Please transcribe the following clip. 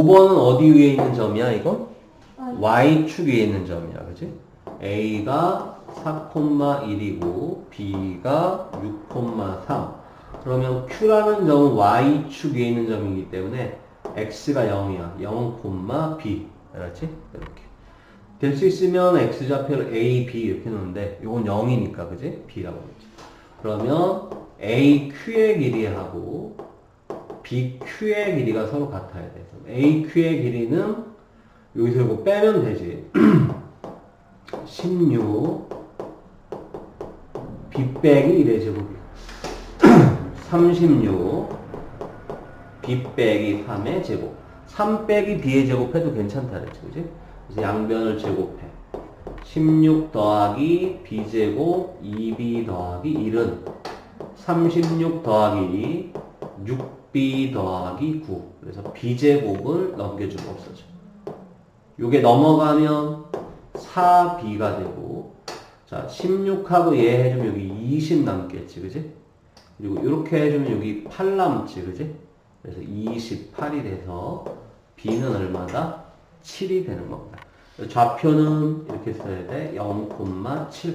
5번은 어디 위에 있는 점이야, 이거? 아, y축 위에 있는 점이야, 그지? a가 4,1이고 b가 6,3. 그러면 q라는 점은 y축 위에 있는 점이기 때문에 x가 0이야. 0, b. 알았지? 이렇게. 될 수 있으면 x좌표를 a, b 이렇게 놓는데 이건 0이니까 그지? b라고 했지. 그러면 aq의 길이하고 bq의 길이가 서로 같아야 돼. aq의 길이는 여기서 이거 빼면 되지. 16 b 빼기 1의 제곱이야. 36 b 빼기 3의 제곱. 3 빼기 b의 제곱 해도 괜찮다 그랬지, 그지? 그래서 양변을 제곱해. 16 더하기 b제곱 2b 더하기 1은 36 더하기 6b 더하기 9. 그래서 b제곱을 넘겨주면 없어져. 요게 넘어가면 4b가 되고 자 16하고 얘 해주면 여기 20 남겠지 그지? 그리고 이렇게 해주면 여기 8 남지 그지? 그래서 28이 돼서 b는 얼마다? 7이 되는 겁니다. 좌표는 이렇게 써야 돼. 0,7